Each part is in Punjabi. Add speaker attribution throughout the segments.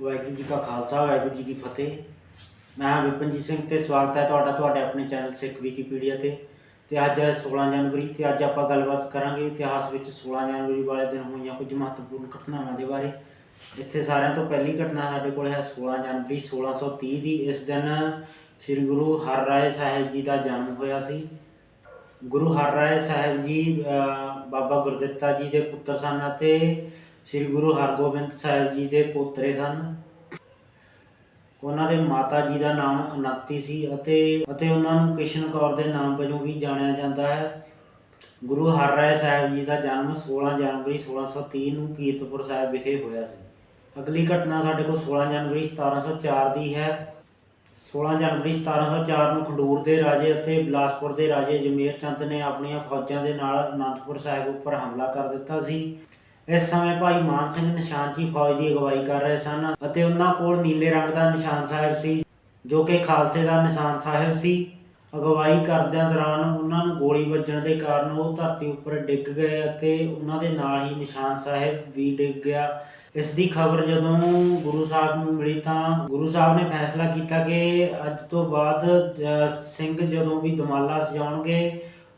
Speaker 1: ਵਾਹਿਗੁਰੂ ਜੀ ਕਾ ਖਾਲਸਾ, ਵਾਹਿਗੁਰੂ ਜੀ ਕੀ ਫਤਿਹ। ਮੈਂ ਵਿਪਨਜੀਤ ਸਿੰਘ ਤੇ ਸਵਾਗਤ ਹੈ ਤੁਹਾਡਾ ਤੁਹਾਡੇ ਆਪਣੇ ਚੈਨਲ ਸਿੱਖ ਵਿਕੀਪੀਡੀਆ ਤੇ। ਤੇ ਅੱਜ ਹੈ 16 ਜਨਵਰੀ ਤੇ ਅੱਜ ਆਪਾਂ ਗੱਲਬਾਤ ਕਰਾਂਗੇ ਇਤਿਹਾਸ ਵਿੱਚ 16 ਜਨਵਰੀ ਵਾਲੇ ਦਿਨ ਹੋਈਆਂ ਕੁਝ ਮਹੱਤਵਪੂਰਨ ਘਟਨਾਵਾਂ ਦੇ ਬਾਰੇ। ਇੱਥੇ ਸਾਰਿਆਂ ਤੋਂ ਪਹਿਲੀ ਘਟਨਾ ਸਾਡੇ ਕੋਲ ਹੈ 16 ਜਨਵਰੀ 1630 ਦੀ। ਇਸ ਦਿਨ ਸ੍ਰੀ ਗੁਰੂ ਹਰਰਾਏ ਸਾਹਿਬ ਜੀ ਦਾ ਜਨਮ ਹੋਇਆ ਸੀ। ਗੁਰੂ ਹਰਰਾਏ ਸਾਹਿਬ ਜੀ ਬਾਬਾ ਗੁਰਦਿੱਤਾ ਜੀ ਦੇ ਪੁੱਤਰ ਸਨ ਅਤੇ ਸ੍ਰੀ ਗੁਰੂ ਹਰਗੋਬਿੰਦ ਸਾਹਿਬ ਜੀ ਦੇ ਪੋਤਰੇ ਸਨ। ਉਹਨਾਂ ਦੇ ਮਾਤਾ ਜੀ ਦਾ ਨਾਮ ਅਨਾਤੀ ਸੀ ਅਤੇ ਅਤੇ ਉਹਨਾਂ ਨੂੰ ਕਿਸ਼ਨ ਕੌਰ ਦੇ ਨਾਮ ਵਜੋਂ ਵੀ ਜਾਣਿਆ ਜਾਂਦਾ ਹੈ। ਗੁਰੂ ਹਰਰਾਏ ਸਾਹਿਬ ਜੀ ਦਾ ਜਨਮ 16 ਜਨਵਰੀ 1630 ਨੂੰ ਕੀਰਤਪੁਰ ਸਾਹਿਬ ਵਿਖੇ ਹੋਇਆ ਸੀ। ਅਗਲੀ ਘਟਨਾ ਸਾਡੇ ਕੋਲ 16 ਜਨਵਰੀ 1704 ਦੀ ਹੈ। 16 ਜਨਵਰੀ 1704 ਨੂੰ ਖਡੂਰ ਦੇ ਰਾਜੇ ਅਤੇ ਬਿਲਾਸਪੁਰ ਦੇ ਰਾਜੇ ਜਮੇਰ ਚੰਦ ਨੇ ਆਪਣੀਆਂ ਫੌਜਾਂ ਦੇ ਨਾਲ ਅਨੰਦਪੁਰ ਸਾਹਿਬ ਉੱਪਰ ਹਮਲਾ ਕਰ ਦਿੱਤਾ ਸੀ। ਇਸ ਸਮੇਂ ਭਾਈ ਮਾਨ ਸਿੰਘ ਨਿਸ਼ਾਨ ਜੀ ਫੌਜ ਦੀ ਅਗਵਾਈ ਕਰ ਰਹੇ ਸਨ ਅਤੇ ਉਹਨਾਂ ਕੋਲ ਨੀਲੇ ਰੰਗ ਦਾ ਨਿਸ਼ਾਨ ਸਾਹਿਬ ਸੀ, ਜੋ ਕਿ ਖਾਲਸੇ ਦਾ ਨਿਸ਼ਾਨ ਸਾਹਿਬ ਸੀ। ਅਗਵਾਈ ਕਰਦਿਆਂ ਦੌਰਾਨ ਉਹਨਾਂ ਨੂੰ ਗੋਲੀ ਵੱਜਣ ਦੇ ਕਾਰਨ ਉਹ ਧਰਤੀ ਉੱਪਰ ਡਿੱਗ ਗਏ ਅਤੇ ਉਹਨਾਂ ਦੇ ਨਾਲ ਹੀ ਨਿਸ਼ਾਨ ਸਾਹਿਬ ਵੀ ਡਿੱਗ ਗਿਆ। ਇਸ ਦੀ ਖਬਰ ਜਦੋਂ ਗੁਰੂ ਸਾਹਿਬ ਨੂੰ ਮਿਲੀ ਤਾਂ ਗੁਰੂ ਸਾਹਿਬ ਨੇ ਫੈਸਲਾ ਕੀਤਾ ਕਿ ਅੱਜ ਤੋਂ ਬਾਅਦ ਸਿੰਘ ਜਦੋਂ ਵੀ ਦਮਾਲਾ ਸਜਾਉਣਗੇ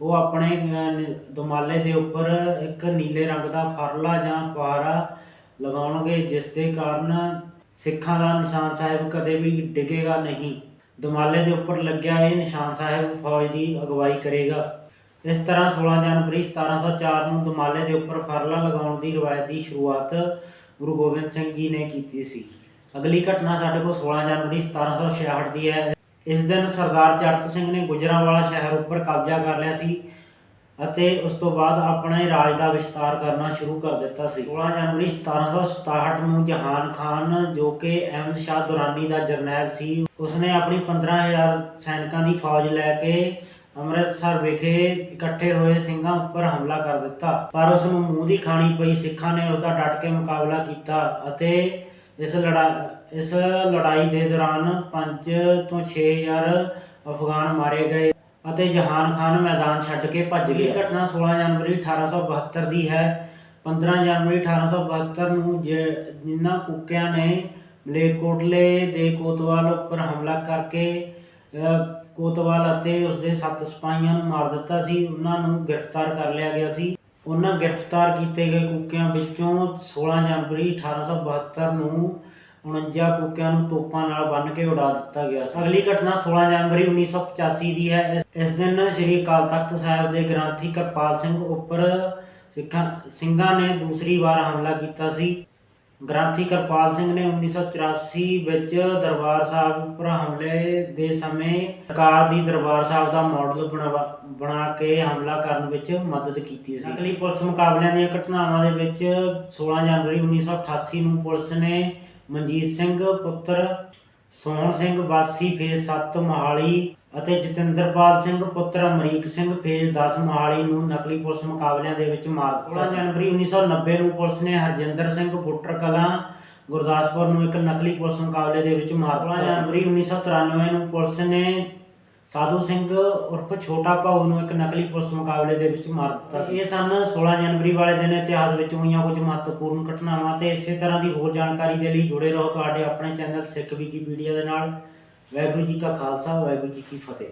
Speaker 1: ਉਹ ਆਪਣੇ ਅਹ, ਦੁਮਾਲੇ ਦੇ ਉੱਪਰ ਇੱਕ ਨੀਲੇ ਰੰਗ ਦਾ ਫਰਲਾ ਜਾਂ ਫੁਹਾਰਾ ਲਗਾਉਣਗੇ ਜਿਸ ਦੇ ਕਾਰਨ ਸਿੱਖਾਂ ਦਾ ਨਿਸ਼ਾਨ ਸਾਹਿਬ ਕਦੇ ਵੀ ਡਿੱਗੇਗਾ ਨਹੀਂ। ਦੁਮਾਲੇ ਦੇ ਉੱਪਰ ਲੱਗਿਆ ਇਹ ਨਿਸ਼ਾਨ ਸਾਹਿਬ ਫੌਜ ਦੀ ਅਗਵਾਈ ਕਰੇਗਾ। ਇਸ ਤਰ੍ਹਾਂ 16 ਜਨਵਰੀ 1704 ਨੂੰ ਦੁਮਾਲੇ ਦੇ ਉੱਪਰ ਫਰਲਾ ਲਗਾਉਣ ਦੀ ਰਵਾਇਤ ਦੀ ਸ਼ੁਰੂਆਤ ਗੁਰੂ ਗੋਬਿੰਦ ਸਿੰਘ ਜੀ ਨੇ ਕੀਤੀ ਸੀ। ਅਗਲੀ ਘਟਨਾ ਸਾਡੇ ਕੋਲ 16 ਜਨਵਰੀ 1766 ਦੀ ਹੈ। ਇਸ ਦਿਨ ਸਰਦਾਰ ਚੜਤ ਸਿੰਘ ਨੇ ਗੁਜਰਾਂਵਾਲਾ ਸ਼ਹਿਰ ਉੱਪਰ ਕਬਜ਼ਾ ਕਰ ਲਿਆ ਸੀ ਅਤੇ ਉਸ ਤੋਂ ਬਾਅਦ ਆਪਣੇ ਰਾਜ ਦਾ ਵਿਸਤਾਰ ਕਰਨਾ ਸ਼ੁਰੂ ਕਰ ਦਿੱਤਾ ਸੀ। 16 ਜਨਵਰੀ 1767 ਨੂੰ ਜਹਾਨ ਖਾਨ, ਜੋ ਕਿ ਅਹਿਮਦ ਸ਼ਾਹ ਦੁਰਾਨੀ ਦਾ ਜਰਨੈਲ ਸੀ, ਉਸਨੇ ਆਪਣੀ 15000 ਸੈਨਿਕਾਂ ਦੀ ਫੌਜ ਲੈ ਕੇ ਅੰਮ੍ਰਿਤਸਰ ਵਿਖੇ ਇਕੱਠੇ ਹੋਏ ਸਿੰਘਾਂ ਉੱਪਰ ਹਮਲਾ ਕਰ ਦਿੱਤਾ। ਪਰ ਉਸ ਨੂੰ ਮੂੰਹ ਦੀ ਖਾਣੀ ਪਈ, ਸਿੱਖਾਂ ਨੇ ਉਸ ਦਾ ਡਟ ਕੇ ਮੁਕਾਬਲਾ ਕੀਤਾ ਅਤੇ ਇਸ ਲੜਾ, ਇਸ ਲੜਾਈ ਦੇ ਦੌਰਾਨ 5 ਤੋਂ 6000 ਅਫਗਾਨ ਮਾਰੇ ਗਏ ਅਤੇ ਜਹਾਨ ਖਾਨ ਮੈਦਾਨ ਛੱਡ ਕੇ ਭੱਜ ਗਿਆ। ਇਹ ਘਟਨਾ 16 ਜਨਵਰੀ 1872 ਦੀ ਹੈ। 15 ਜਨਵਰੀ 1872 ਨੂੰ ਜ- ਜਿਨ੍ਹਾਂ ਕੁੱਕਿਆਂ ਨੇ ਮਲੇਕੋਟਲੇ ਦੇ ਕੋਤਵਾਲ ਉੱਪਰ ਹਮਲਾ ਕਰਕੇ ਕੋਤਵਾਲ ਅਤੇ ਉਸਦੇ ਸੱਤ ਸਿਪਾਹੀਆਂ ਨੂੰ ਮਾਰ ਦਿੱਤਾ ਸੀ। ਉਹਨਾਂ ਨੂੰ ਗ੍ਰਿਫਤਾਰ ਕਰ ਲਿਆ ਗਿਆ ਸੀ। ਉਹਨਾਂ ਗ੍ਰਿਫਤਾਰ ਕੀਤੇ ਗਏ ਕੂਕਿਆਂ ਵਿੱਚੋਂ 16 ਜਨਵਰੀ 1872 ਨੂੰ 49 ਕੂਕਿਆਂ ਨੂੰ ਤੋਪਾਂ ਨਾਲ ਬੰਨ੍ਹ ਕੇ ਉਡਾ ਦਿੱਤਾ ਗਿਆ। ਅਗਲੀ ਘਟਨਾ 16 ਜਨਵਰੀ 1985 ਦੀ ਹੈ। ਇਸ- ਇਸ ਦਿਨ ਸ੍ਰੀ ਅਕਾਲ ਤਖਤ ਸਾਹਿਬ ਦੇ ਗ੍ਰੰਥੀ ਕਿਰਪਾਲ ਸਿੰਘ ਉੱਪਰ ਸਿੱਖਾਂ, ਸਿੰਘਾਂ ਨੇ ਦੂਸਰੀ ਵਾਰ ਹਮਲਾ ਕੀਤਾ ਸੀ। ਗ੍ਰੰਥੀ ਕਿਰਪਾਲ ਸਿੰਘ ਨੇ 1984 ਵਿੱਚ ਦਰਬਾਰ ਸਾਹਿਬ ਉੱਪਰ ਹਮਲੇ ਦੇ ਸਮੇਂ ਸਰਕਾਰ ਦੀ ਦਰਬਾਰ ਸਾਹਿਬ ਦਾ ਮਾਡਲ ਬਣਵਾ- ਬਣਾ ਕੇ ਹਮਲਾ ਕਰਨ ਵਿੱਚ ਮਦਦ ਕੀਤੀ ਸੀ। ਨਕਲੀ ਪੁਲਿਸ ਮੁਕਾਬਲਿਆਂ ਦੀਆਂ ਘਟਨਾਵਾਂ ਦੇ ਵਿੱਚ 16 ਜਨਵਰੀ 1988 ਨੂੰ ਪੁਲਿਸ ਨੇ ਮਨਜੀਤ ਸਿੰਘ, ਪੁੱਤਰ ਸੋਹਣ ਸਿੰਘ ਵਾਸੀ ਫੇਜ਼ 7 ਮੋਹਾਲੀ ਅਤੇ ਜਤਿੰਦਰਪਾਲ ਸਿੰਘ ਪੁੱਤਰ ਅਮਰੀਕ ਸਿੰਘ ਫੇਜ਼ 10 ਮੋਹਾਲੀ ਨੂੰ ਨਕਲੀ ਪੁਲਿਸ ਮੁਕਾਬਲਿਆਂ ਦੇ ਵਿੱਚ ਮਾਰ ਦਿੱਤਾ 16 ਜਨਵਰੀ 1990 ਨੂੰ ਪੁਲਿਸ ਨੇ ਹਰਜਿੰਦਰ ਸਿੰਘ ਬੁੱਟਰ ਕਲਾਂ ਗੁਰਦਾਸਪੁਰ ਨੂੰ ਇੱਕ ਨਕਲੀ ਪੁਲਿਸ ਮੁਕਾਬਲੇ ਦੇ ਵਿੱਚ ਮਾਰ ਦਿੱਤਾ 16 ਜਨਵਰੀ 1993 ਨੂੰ ਪੁਲਿਸ ਨੇ ਸਾਧੂ ਸਿੰਘ ਉਰਫ ਛੋਟਾ ਭਾਊ ਨੂੰ ਇੱਕ ਨਕਲੀ ਪੁਲਿਸ ਮੁਕਾਬਲੇ ਦੇ ਵਿੱਚ ਮਾਰ ਦਿੱਤਾ ਸੀ। ਇਹ ਸਨ 16 ਜਨਵਰੀ ਵਾਲੇ ਦਿਨ ਇਤਿਹਾਸ ਵਿੱਚ ਹੋਈਆਂ ਕੁਝ ਮਹੱਤਵਪੂਰਨ ਘਟਨਾਵਾਂ ਤੇ ਇਸੇ ਤਰ੍ਹਾਂ ਦੀ ਹੋਰ ਜਾਣਕਾਰੀ ਦੇ ਲਈ ਜੁੜੇ ਰਹੋ ਤੁਹਾਡੇ ਆਪਣੇ ਚੈਨਲ ਸਿੱਖ ਵਿਕੀਪੀਡੀਆ ਦੇ ਨਾਲ। ਵਾਹਿਗੁਰੂ ਜੀ ਕਾ ਖਾਲਸਾ, ਵਾਹਿਗੁਰੂ ਜੀ ਕੀ ਫਤਿਹ।